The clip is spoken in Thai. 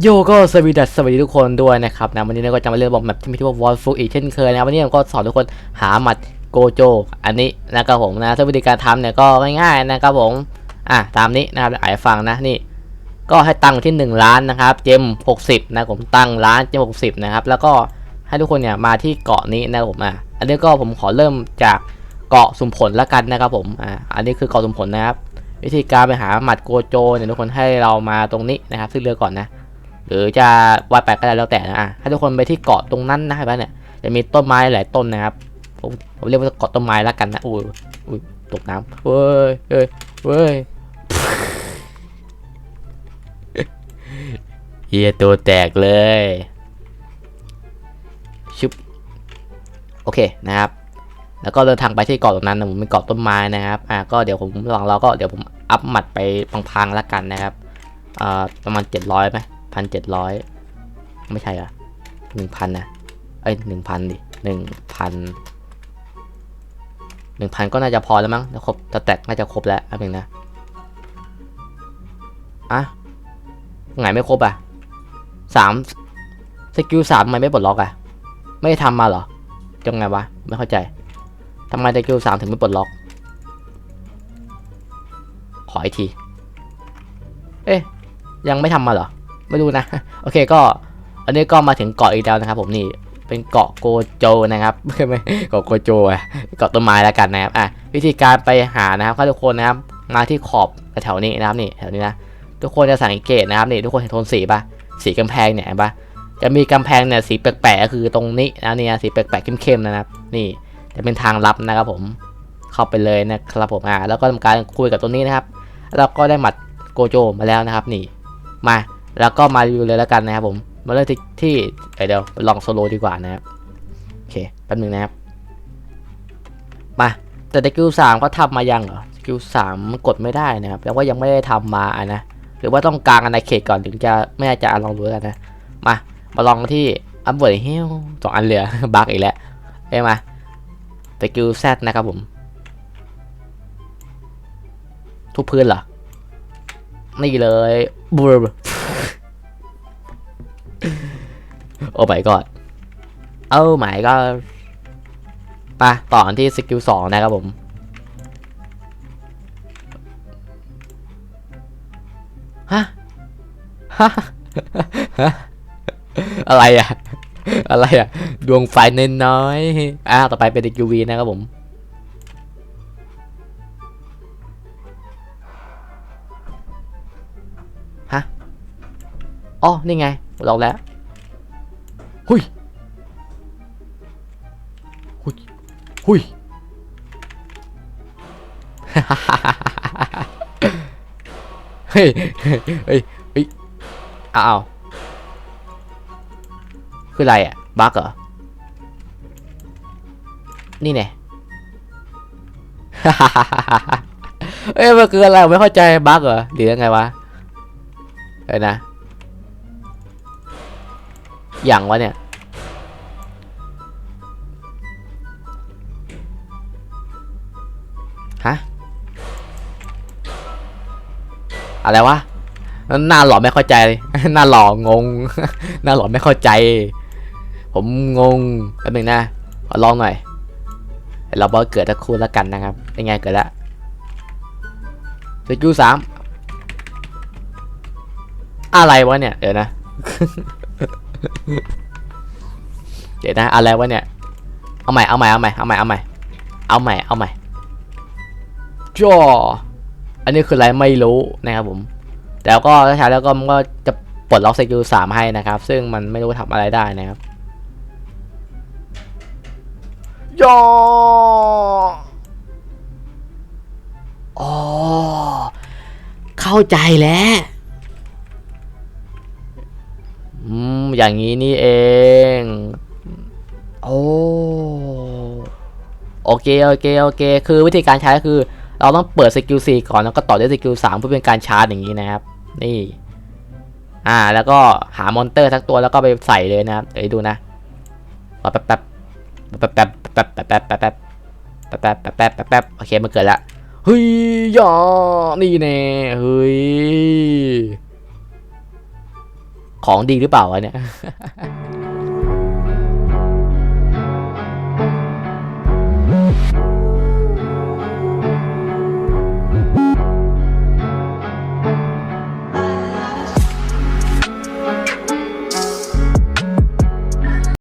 โยก็สวัสดีสวัสดีทุกคนด้วยนะครับนะวันนี้เราก็จะมาเล่นบอกแบบที่มีชื่อว่า Wall f u l อีกเช่นเคยนะวันนี้ผมก็สอนทุกคนหาหมัดโกโจ อันนี้นะครับผมนะซึ่งวิธีการทำเนี่ยก็ง่ายๆนะครับผมอะตามนี้นะครับอ่านฟังนะนี่ ก็ให้ตั้งที่ 1 ล้านนะครับเจม 60 นะผมตั้งล้านเจม 60 นะครับแล้วก็ให้ทุกคนเนี่ยมาที่เกาะนี้นะครับผมอะอันนี้ก็ผมขอเริ่มจากเกาะสุ่มผลแล้วกันนะครับผมอ่าอันนี้คือเกาะสุ่มผลนะครับ วิธีการไปหาหมัดโกโจเนี่ยทุกคนให้เรามาตรงนี้นะครับซึ่งเรือก่อนนะ รือจะวาดแปก็ได้แล้วแต่นะอะให้ทุกคนไปที่เกาะตรงนั้นนะเห็นไหมเนี่ยจะมีต้นไม้หลายต้นนะครับผมผมเรียกว่าเกาะต้นไม้แล้วกันนะอุ้ยอุ้ยตกน้ำเว้ยเอ้ยเว้ยเฮียตัวแตกเลยชุบโอเคนะครับ แล้วก็เดินทางไปที่เกาะตรงนั้นนะผมเป็นเกาะต้นไม้นะครับอ่าก็เดี๋ยวผมระหว่างเราก็เดี๋ยวผมอัพหมัดไปพังๆแล้วกันนะครับอ่าประมาณ700ไหม พันเจ็ดร้อยไม่ใช่อะหนึ่งพันนะเอ้ยหนึ่งพันดิหนึ่งพันหนึ่งพันก็น่าจะพอแล้วมั้งแล้วครบสแตกน่าจะครบแล้วอันหนึ่งนะอะไงไม่ครบอะสามสกิลสามทำไมไม่ปลดล็อกอะ ไม่ได้ทำมาเหรอจังไงวะ ไม่เข้าใจทำไมตะกิลสามถึงไม่ปลดล็อก ขออีกที เอ๊ะยังไม่ทำมาเหรอ ไม่รู้นะ โอเคก็ อันนี้ก็มาถึงเกาะอีกแล้วนะครับ ผมนี่เป็นเกาะโกโจนะครับไม่ไม่เกาะโกโจอะเกาะต้นไม้แล้วกันนะครับอะวิธีการไปหานะครับทุกคนนะครับ มาที่ขอบแถวนี้นะครับนี่แถวนี้นะทุกคนจะสังเกตนะครับนี่ทุกคนเห็นโทนสีปะสีกำแพงเนี่ยเห็นปะจะมีกำแพงเนี่ยสีแปลกๆก็คือตรงนี้นะเนี่ยสีแปลกๆเข้มๆนะครับ นี่จะเป็นทางลับนะครับผมเข้าไปเลยนะครับผมอ่าแล้วก็ทำการคุยกับตัวนี้นะครับแล้วก็ได้หมัดโกโจมาแล้วนะครับ นี่ มา แล้วก็มาดูเลยแล้วกันนะครับผม มาเริ่มที่ที่เดี๋ยวลองโซโลดีกว่านะครับ โอเคแป๊บนึงนะครับ มา แต่สกิลสามก็ทำมายังเหรอสกิลสามกดไม่ได้นะครับแปลว่ายังไม่ได้ทำมาอะนะ หรือว่าต้องกลางอาณาเขตก่อนถึงจะไม่แน่ใจะลองดูแล้วกันนะ มา มาลองที่อัพเวิร์ดเฮลสองอันเหลือบักอีกแล้วเอ้มาสกิลแซดนะครับผมทุกพื้นเหรอ นี่เลยบูร์ โอ้ my god โอ้ my god ไปต่อที่สกิลสองนะครับผม ฮะ ฮะ อะไรอะอะไรอะดวงไฟน้อยอ่าต่อไปเป็น UV นะครับผมฮะอ๋อ นี่ไง ลองแล้ว หุยหุยหุยเฮ้ยเฮ้ยเฮ้ยเฮ้ยอ้าวคืออะไรอะบั๊กเหรอ นี่ไงเอ้ยมันคืออะไรไม่เข้าใจบั๊กเหรอหรือยังไงวะเอ้ยนะ อย่างวะเนี่ย ฮะ อะไรวะ หน้าหล่อไม่เข้าใจเลย หน้าหล่องง หน้าหล่อไม่เข้าใจ ผมงงแป๊บนึงนะขอลองหน่อย เราบอกเกิดตะคูแล้วกันนะครับเป็นไงเกิดละสกิลสามอะไรวะเนี่ย เดี๋ยวนะ เดี๋ยวนะอะไรวะเนี่ย เอาใหม่ เอาใหม่ เอาใหม่ เอาใหม่ เอาใหม่ เอาใหม่ เอาใหม่จออันนี้คืออะไรไม่รู้นะครับผมแล้วก็ถ้าใช้แล้วก็มันก็จะปลดล็อกสกิลสามให้นะครับ ซึ่งมันไม่รู้ทำอะไรได้นะครับยออ๋อ เข้าใจแล้ว อืมอย่างนี้นี่เอง โอ้โอเคโอเคโอเค คือวิธีการใช้ก็คือ เราต้องเปิดสกิล4ก่อนแล้วก็ต่อด้วยสกิล3เพื่อเป็นการชาร์จอย่างนี้นะครับ นี่ อ่าแล้วก็หามอนเตอร์ทักตัวแล้วก็ไปใส่เลยนะครับเดี๋ยวดูนะรอแป๊บแป๊บแป๊บแป๊บแป๊บแป๊บแป๊บแป๊บแป๊บแป๊บแป๊บแป๊บแป๊บแป๊บแป๊บโอเคมันเกิดละเฮ้ยยอนี่แน่เฮ้ย ของดีหรือเปล่าวะเนี่ย